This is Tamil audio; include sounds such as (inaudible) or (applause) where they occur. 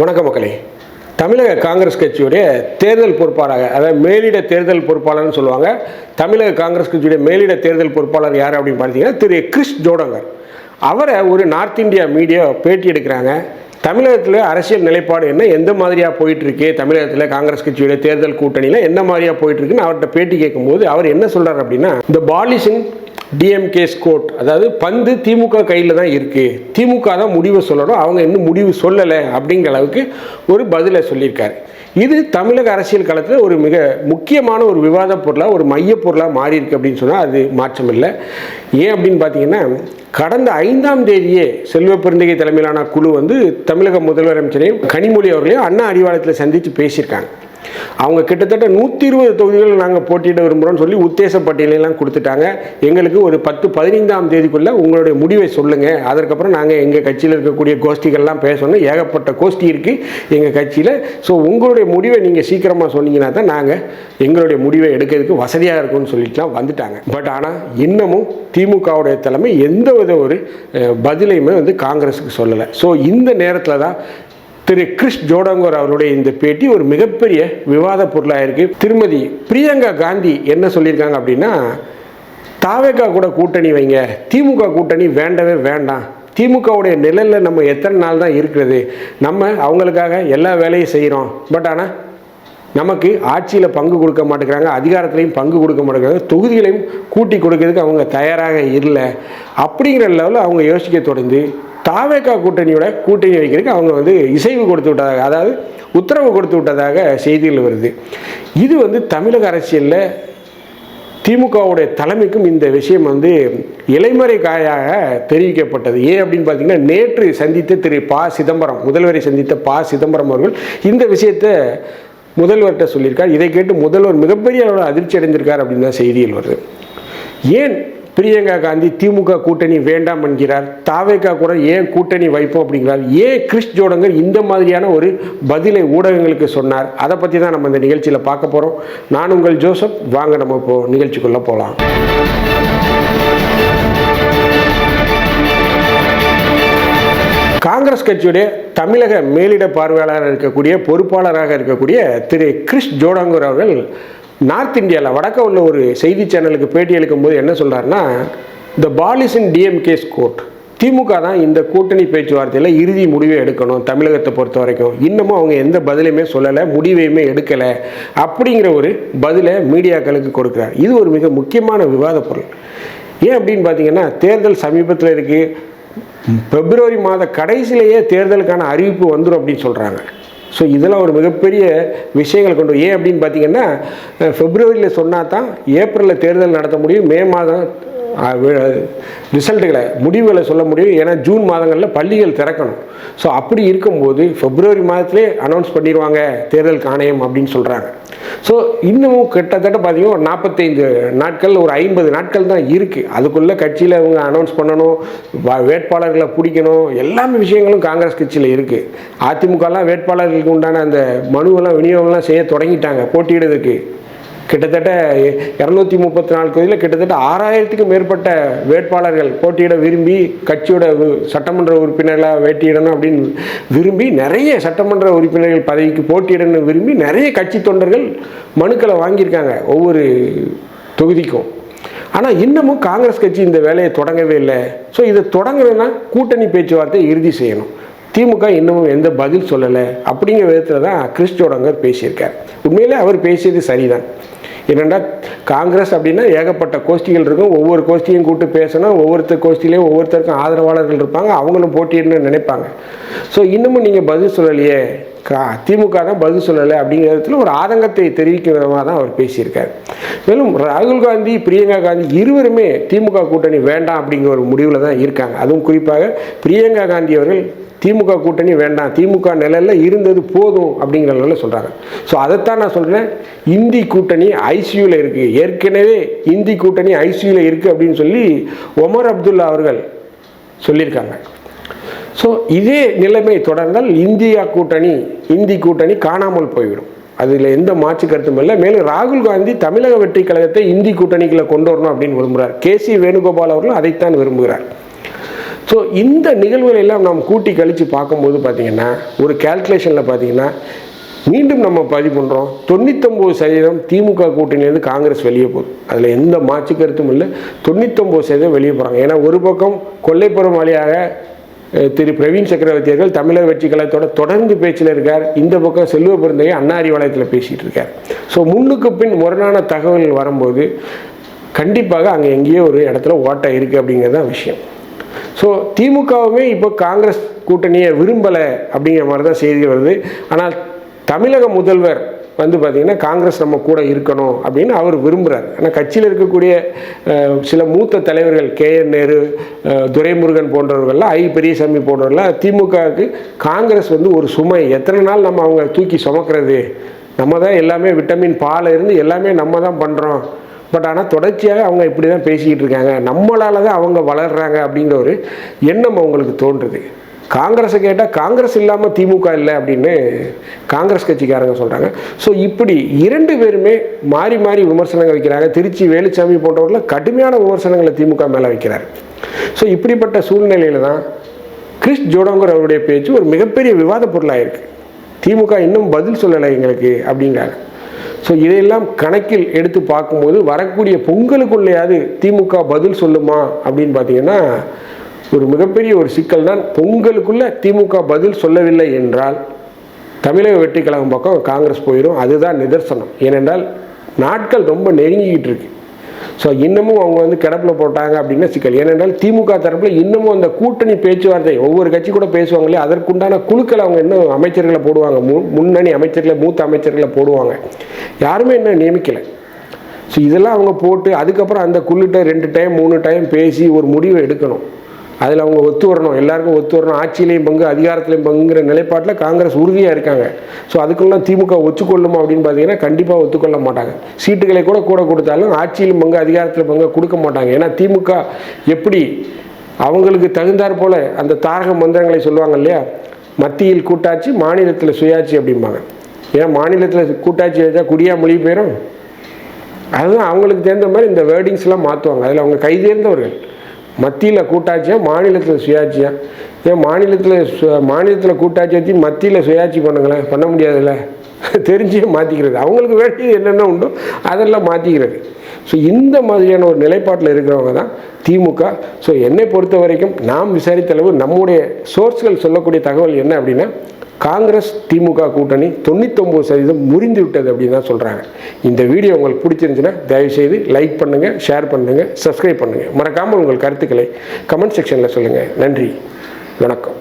வணக்க மக்களே. தமிழக காங்கிரஸ் கட்சியுடைய தேர்தல் பொறுப்பாளராக அதாவது மேலிட தேர்தல் பொறுப்பாளர்னு சொல்லுவாங்க. தமிழக காங்கிரஸ் கட்சியுடைய மேலிட தேர்தல் பொறுப்பாளர் யார் அப்படின்னு பார்த்தீங்கன்னா திரு கிறிஸ் ஜோடங்கர். அவரை ஒரு நார்த் இந்தியா மீடியா பேட்டி எடுக்கிறாங்க. தமிழகத்தில் அரசியல் நிலைப்பாடு என்ன? எந்த மாதிரியாக போயிட்டுருக்கு? தமிழகத்தில் காங்கிரஸ் கட்சியுடைய தேர்தல் கூட்டணியில் என்ன மாதிரியாக போயிட்டு இருக்குன்னு அவர்கிட்ட பேட்டி கேட்கும்போது அவர் என்ன சொல்கிறார் அப்படின்னா இந்த பாலிசிங் டிஎம்கே ஸ்கோட் அதாவது பந்து திமுக கையில் தான் இருக்குது திமுக தான் முடிவை சொல்லணும். அவங்க இன்னும் முடிவு சொல்லலை அப்படிங்கிற அளவுக்கு ஒரு பதிலை சொல்லியிருக்காரு. இது தமிழக அரசியல் களத்தில் ஒரு மிக முக்கியமான ஒரு விவாத பொருளாக ஒரு மைய பொருளாக மாறி இருக்கு அப்படின்னு சொன்னால் அது மாற்றம் இல்லை ஏன் அப்படின்னு பார்த்தீங்கன்னா கடந்த ஐந்தாம் தேதியே செல்வ பெருந்தகை தலைமையிலான குழு வந்து தமிழக முதல்வர் அமைச்சரையும் கனிமொழி அவர்களையும் அண்ணா அறிவாலயத்தில் சந்தித்து பேசியிருக்காங்க. அவங்க கிட்டத்தட்ட நூற்றி இருபது தொகுதிகள் நாங்கள் போட்டியிட விரும்புகிறோம்னு சொல்லி உத்தேச பட்டியலெல்லாம் கொடுத்துட்டாங்க. எங்களுக்கு ஒரு பத்து பதினைந்தாம் தேதிக்குள்ளே உங்களுடைய முடிவை சொல்லுங்கள் அதற்கப்புறம் நாங்கள் எங்கள் கட்சியில் இருக்கக்கூடிய கோஷ்டிகள்லாம் பேசணும். ஏகப்பட்ட கோஷ்டி இருக்குது எங்கள் கட்சியில். ஸோ உங்களுடைய முடிவை நீங்கள் சீக்கிரமாக சொன்னீங்கன்னா தான் நாங்கள் எங்களுடைய முடிவை எடுக்கிறதுக்கு வசதியாக இருக்கும்னு சொல்லிட்டுலாம் வந்துட்டாங்க. பட் ஆனால் இன்னமும் திமுகவுடைய தலைமை எந்த வித ஒரு பதிலையுமே வந்து காங்கிரஸுக்கு சொல்லலை. ஸோ இந்த நேரத்தில் தான் திரு கிறிஸ் ஜோடங்கோர் அவருடைய இந்த பேட்டி ஒரு மிகப்பெரிய விவாத பொருளாக இருக்கு. திருமதி பிரியங்கா காந்தி என்ன சொல்லியிருக்காங்க அப்படின்னா தாவேகா கூட கூட்டணி வைங்க திமுக கூட்டணி வேண்டவே வேண்டாம். திமுகவுடைய நிழலில் நம்ம எத்தனை நாள் தான் இருக்கிறது. நம்ம அவங்களுக்காக எல்லா வேலையும் செய்கிறோம் பட் ஆனால் நமக்கு ஆட்சியில் பங்கு கொடுக்க மாட்டேங்கிறாங்க அதிகாரத்திலையும் பங்கு கொடுக்க மாட்டேங்கிறாங்க தொகுதிகளையும் கூட்டி கொடுக்கறதுக்கு அவங்க தயாராக இல்லை. அப்படிங்கிற லெவலில் அவங்க யோசிக்க தொடர்ந்து தாவேக்கா கூட்டணியோட கூட்டணி வைக்கிறதுக்கு அவங்க வந்து இசைவு கொடுத்து விட்டதாக அதாவது உத்தரவு கொடுத்து விட்டதாக செய்திகள் வருது. இது வந்து தமிழக அரசியலில் திமுகவுடைய தலைமைக்கும் இந்த விஷயம் வந்து இலைமறை காயாக தெரிவிக்கப்பட்டது. ஏன் அப்படின்னு பார்த்தீங்கன்னா நேற்று சந்தித்த திரு ப சிதம்பரம் முதல்வரை சந்தித்த ப சிதம்பரம் அவர்கள் இந்த விஷயத்தை முதல்வர்கிட்ட சொல்லியிருக்கார். இதை கேட்டு முதல்வர் மிகப்பெரிய அளவில் அதிர்ச்சி அடைந்திருக்கார் அப்படின்னு தான் செய்தியில் வருது. ஏன் பிரியங்கா காந்தி திமுக கூட்டணி வேண்டாம் என்கிறார்? தாவேக்கா கூட ஏன் கூட்டணி வைப்போம் அப்படிங்கிறார்? ஏன் கிறிஸ் ஜோடங்கர் இந்த மாதிரியான ஒரு பதிலை ஊடகங்களுக்கு சொன்னார்? அதை பற்றி தான் நம்ம இந்த நிகழ்ச்சியில் பார்க்க போகிறோம் நான் உங்கள் ஜோசப். வாங்க நம்ம இப்போ நிகழ்ச்சிக்குள்ளே போகலாம் காங்கிரஸ் கட்சியுடைய தமிழக மேலிட பார்வையாளராக இருக்கக்கூடிய பொறுப்பாளராக இருக்கக்கூடிய திரு கிறிஸ் ஜோடாங்கூர் அவர்கள் நார்த் இந்தியாவில் வடக்க உள்ள ஒரு செய்தி சேனலுக்கு பேட்டி அளிக்கும்போது என்ன சொல்கிறாருன்னா த பால் இஸ் இன் கோர்ட் திமுக தான் இந்த கூட்டணி பேச்சுவார்த்தையில் இறுதி முடிவை எடுக்கணும் தமிழகத்தை பொறுத்த வரைக்கும். இன்னமும் அவங்க எந்த பதிலையுமே சொல்லலை முடிவையுமே எடுக்கலை அப்படிங்கிற ஒரு பதிலை மீடியாக்களுக்கு கொடுக்குறார். இது ஒரு மிக முக்கியமான விவாத பொருள். ஏன் அப்படின்னு பார்த்தீங்கன்னா தேர்தல் சமீபத்தில் இருக்குது பிப்ரவரி மாத கடைசியிலேயே தேர்தலுக்கான அறிவிப்பு வந்துடும் அப்படின்னு சொல்கிறாங்க ஸோ இதெல்லாம் ஒரு மிகப்பெரிய விஷயங்கள் கொண்டு ஏன் அப்படின்னு பார்த்தீங்கன்னா பிப்ரவரியில் சொன்னால் தான் ஏப்ரலில் தேர்தல் நடத்த முடியும் மே மாதம் ரிசல்ட்டுகளை முடிவுகளை சொல்ல முடியும். ஏன்னா ஜூன் மாதங்களில் பள்ளிகள் திறக்கணும். ஸோ அப்படி இருக்கும்போது பிப்ரவரி மாதத்திலே அனௌன்ஸ் பண்ணிடுவாங்க தேர்தல் ஆணையம் அப்படின்னு சொல்கிறாங்க ஸோ இன்னமும் கிட்டத்தட்ட பார்த்தீங்கன்னா ஒரு நாற்பத்தைந்து நாட்கள் ஒரு ஐம்பது நாட்கள் தான் இருக்குது அதுக்குள்ளே கட்சியில் அவங்க அனௌன்ஸ் பண்ணணும் வேட்பாளர்களை பிடிக்கணும் எல்லாமே விஷயங்களும் காங்கிரஸ் கட்சியில் இருக்குது அதிமுகலாம் வேட்பாளர்களுக்கு உண்டான அந்த மனுவெல்லாம் விநியோகம்லாம் செய்ய தொடங்கிட்டாங்க போட்டியிடுறதுக்கு. கிட்டத்தட்ட இரநூத்தி முப்பத்தி நாலு தொகுதியில் கிட்டத்தட்ட ஆறாயிரத்துக்கும் மேற்பட்ட வேட்பாளர்கள் போட்டியிட விரும்பி கட்சியோட சட்டமன்ற உறுப்பினர்களாக வேட்டியிடணும் அப்படின்னு விரும்பி நிறைய சட்டமன்ற உறுப்பினர்கள் பதவிக்கு போட்டியிடணும் விரும்பி நிறைய கட்சி தொண்டர்கள் மனுக்களை வாங்கியிருக்காங்க ஒவ்வொரு தொகுதிக்கும். ஆனால் இன்னமும் காங்கிரஸ் கட்சி இந்த வேலையை தொடங்கவே இல்லை. ஸோ இதை தொடங்கணும்னா கூட்டணி பேச்சுவார்த்தை இறுதி செய்யணும். திமுக இன்னமும் எந்த பதில் சொல்லலை அப்படிங்கிற விதத்தில் தான் கிறிஸ் ஜோடங்கர் பேசியிருக்கார். உண்மையிலே அவர் பேசியது சரிதான். என்னென்னா காங்கிரஸ் அப்படின்னா ஏகப்பட்ட கோஷ்டிகள் இருக்கும். ஒவ்வொரு கோஷ்டியும் கூப்பிட்டு பேசணும். ஒவ்வொருத்தர் கோஷ்டிலையும் ஒவ்வொருத்தருக்கும் ஆதரவாளர்கள் இருப்பாங்க. அவங்களும் போட்டியிடணும்னு நினைப்பாங்க. ஸோ இன்னமும் நீங்கள் பதில் சொல்லலையே. கா திமுக தான் பதில் சொல்லலை அப்படிங்கிற விதத்தில் ஒரு ஆதங்கத்தை தெரிவிக்கும் விதமாக தான் அவர் பேசியிருக்கார். மேலும் ராகுல் காந்தி பிரியங்கா காந்தி இருவருமே திமுக கூட்டணி வேண்டாம் அப்படிங்கிற ஒரு முடிவில் தான் இருக்காங்க. அதுவும் குறிப்பாக பிரியங்கா காந்தி அவர்கள் திமுக கூட்டணி வேண்டாம் திமுக நிலையில் இருந்தது போதும் அப்படிங்கிற நிலையில் சொல்கிறாங்க ஸோ அதைத்தான் நான் சொல்கிறேன் இந்தி கூட்டணி ஐசியூவில் இருக்குது ஏற்கனவே இந்தி கூட்டணி ஐசியூவில் இருக்குது அப்படின்னு சொல்லி ஒமர் அப்துல்லா அவர்கள் சொல்லியிருக்காங்க. ஸோ இதே நிலைமை தொடர்ந்தால் இந்தியா கூட்டணி இந்தி கூட்டணி காணாமல் போய்விடும். அதில் எந்த மாற்று கருத்தும் இல்லை. மேலும் ராகுல் காந்தி தமிழக வெற்றி கழகத்தை இந்தி கூட்டணிக்குள்ள கொண்டு வரணும் அப்படின்னு விரும்புகிறார் கே சி வேணுகோபால் அவர்களும் அதைத்தான் விரும்புகிறார். ஸோ இந்த நிகழ்வுகளை எல்லாம் நாம் கூட்டி கழித்து பார்க்கும்போது பார்த்தீங்கன்னா ஒரு கேல்குலேஷனில் பார்த்தீங்கன்னா மீண்டும் நம்ம பதிவு பண்ணுறோம் தொண்ணூத்தொம்பது சதவீதம் திமுக கூட்டணியிலேருந்து காங்கிரஸ் வெளியே போகுது. அதில் எந்த மாற்று கருத்தும் இல்லை. தொண்ணூத்தொம்பது சதவீதம் வெளியே போகிறாங்க ஏன்னா ஒரு பக்கம் கொல்லைப்புறம் வழியாக திரு பிரவீன் சக்கரவர்த்தி அவர்கள் தமிழக வெற்றி கழகத்தோட தொடர்ந்து பேச்சில் இருக்கார். இந்த பக்கம் செல்வ பெருந்தையை அண்ணா வளையத்தில் பேசிகிட்டு இருக்கார். ஸோ முன்னுக்கு பின் முரணான தகவல்கள் வரும்போது கண்டிப்பாக அங்கே எங்கேயோ ஒரு இடத்துல ஓட்டை இருக்குது அப்படிங்கிறது தான் விஷயம். ஸோ திமுகவுமே இப்போ காங்கிரஸ் கூட்டணியை விரும்பலை அப்படிங்கிற மாதிரி தான் செய்தி வருது. ஆனால் தமிழக முதல்வர் வந்து பார்த்திங்கன்னா காங்கிரஸ் நம்ம கூட இருக்கணும் அப்படின்னு அவர் விரும்புகிறார் ஆனால் கட்சியில் இருக்கக்கூடிய சில மூத்த தலைவர்கள் கே என் நேரு துரைமுருகன் போன்றவர்கள்லாம் ஐ பெரியசாமி போன்றவர்கள்லாம் திமுகவுக்கு காங்கிரஸ் வந்து ஒரு சுமை. எத்தனை நாள் நம்ம அவங்க தூக்கி சுமக்கிறது? நம்ம தான் எல்லாமே விட்டமின் பால் இருந்து எல்லாமே நம்ம தான் பண்ணுறோம் பட் ஆனால் தொடர்ச்சியாக அவங்க இப்படி தான் பேசிக்கிட்டு இருக்காங்க. நம்மளால தான் அவங்க வளர்கிறாங்க அப்படிங்கிற ஒரு எண்ணம் அவங்களுக்கு தோன்றுது. காங்கிரஸை கேட்டால் காங்கிரஸ் இல்லாமல் திமுக இல்லை அப்படின்னு காங்கிரஸ் கட்சிக்காரங்க சொல்கிறாங்க ஸோ இப்படி இரண்டு பேருமே மாறி மாறி விமர்சனங்கள் வைக்கிறாங்க. திருச்சி வேலுச்சாமி போன்றவர்கள் கடுமையான விமர்சனங்களை திமுக மேலே வைக்கிறார். ஸோ இப்படிப்பட்ட சூழ்நிலையில் தான் கிறிஸ் ஜோடோங்கர் அவருடைய பேச்சு ஒரு மிகப்பெரிய விவாத பொருளாக இருக்குது திமுக இன்னும் பதில் சொல்லலை எங்களுக்கு அப்படிங்கிறாங்க. ஸோ இதையெல்லாம் கணக்கில் எடுத்து பார்க்கும்போது வரக்கூடிய பொங்கலுக்குள்ளேயாவது திமுக பதில் சொல்லுமா அப்படின்னு பார்த்தீங்கன்னா ஒரு மிகப்பெரிய ஒரு சிக்கல் தான் பொங்கலுக்குள்ள திமுக பதில் சொல்லவில்லை என்றால் தமிழக வெற்றி கழகம் பக்கம் காங்கிரஸ் போயிடும் அதுதான் நிதர்சனம். ஏனென்றால் நாட்கள் ரொம்ப நெருங்கிக்கிட்டு இருக்கு. ஸோ இன்னமும் அவங்க வந்து கிடப்பில் போட்டாங்க அப்படின்னா சிக்கல். ஏனென்றால் திமுக தரப்பில் இன்னமும் அந்த கூட்டணி பேச்சுவார்த்தை ஒவ்வொரு கட்சி கூட பேசுவாங்களே அதற்குண்டான குழுக்களை அவங்க இன்னும் அமைச்சர்களை போடுவாங்க. மு- முன்னணி அமைச்சர்களை மூத்த அமைச்சர்களை போடுவாங்க. யாருமே இன்னும் நியமிக்கலை. ஸோ இதெல்லாம் அவங்க போட்டு அதுக்கப்புறம் அந்த குழுட்ட ரெண்டு டைம் மூணு டைம் பேசி ஒரு முடிவை எடுக்கணும். அதில் அவங்க ஒத்து வரணும் எல்லாருக்கும் ஒத்து வரணும் ஆட்சியிலையும் பங்கு அதிகாரத்திலையும் பங்குங்கிற நிலைப்பாட்டில் காங்கிரஸ் உறுதியாக இருக்காங்க. ஸோ அதுக்கெல்லாம் திமுக ஒத்துக்கொள்ளுமா அப்படின்னு பார்த்தீங்கன்னா கண்டிப்பாக ஒத்துக்கொள்ள மாட்டாங்க. சீட்டுகளை கூட கூட கொடுத்தாலும் ஆட்சியிலும் பங்கு அதிகாரத்தில் பங்கு கொடுக்க மாட்டாங்க. ஏன்னா திமுக எப்படி அவங்களுக்கு தகுந்தாற் போல அந்த தாரக மந்திரங்களை சொல்லுவாங்க இல்லையா? மத்தியில் கூட்டாட்சி மாநிலத்தில் சுயாட்சி அப்படிம்பாங்க. ஏன் மாநிலத்தில் கூட்டாட்சி வச்சா குடியா மொழி போயிடும் அதுதான் அவங்களுக்கு தேர்ந்த மாதிரி இந்த வேர்டிங்ஸ்லாம் மாற்றுவாங்க அதில் அவங்க கைதேர்ந்தவர்கள். மத்தியில் கூட்டாட்சியாக மாநிலத்தில் சுயாட்சியாக ஏன் மாநிலத்தில் சு- மாநிலத்தில் கூட்டாட்சி வச்சு மத்தியில் சுயாட்சி பண்ணுங்களேன் பண்ண முடியாதுல்ல? (laughs) தெரிஞ்சே மாற்றிக்கிறது அவங்களுக்கு வேண்டியது என்னென்ன உண்டோ அதெல்லாம் மாற்றிக்கிறது ஸோ இந்த மாதிரியான ஒரு நிலைப்பாட்டில் இருக்கிறவங்க தான் திமுக. ஸோ என்னை பொறுத்த வரைக்கும் நாம் விசாரித்த அளவு நம்முடைய சோர்ஸ்கள் சொல்லக்கூடிய தகவல் என்ன அப்படின்னா காங்கிரஸ் திமுக கூட்டணி தொண்ணூத்தொம்பது சதவீதம் முறிந்து விட்டது அப்படின்னு தான் சொல்கிறாங்க இந்த வீடியோ உங்களுக்கு பிடிச்சிருந்துச்சுன்னா தயவுசெய்து லைக் பண்ணுங்கள் ஷேர் பண்ணுங்கள் சப்ஸ்கிரைப் பண்ணுங்கள் மறக்காமல் உங்கள் கருத்துக்களை கமெண்ட் செக்ஷனில் சொல்லுங்கள் நன்றி. வணக்கம்.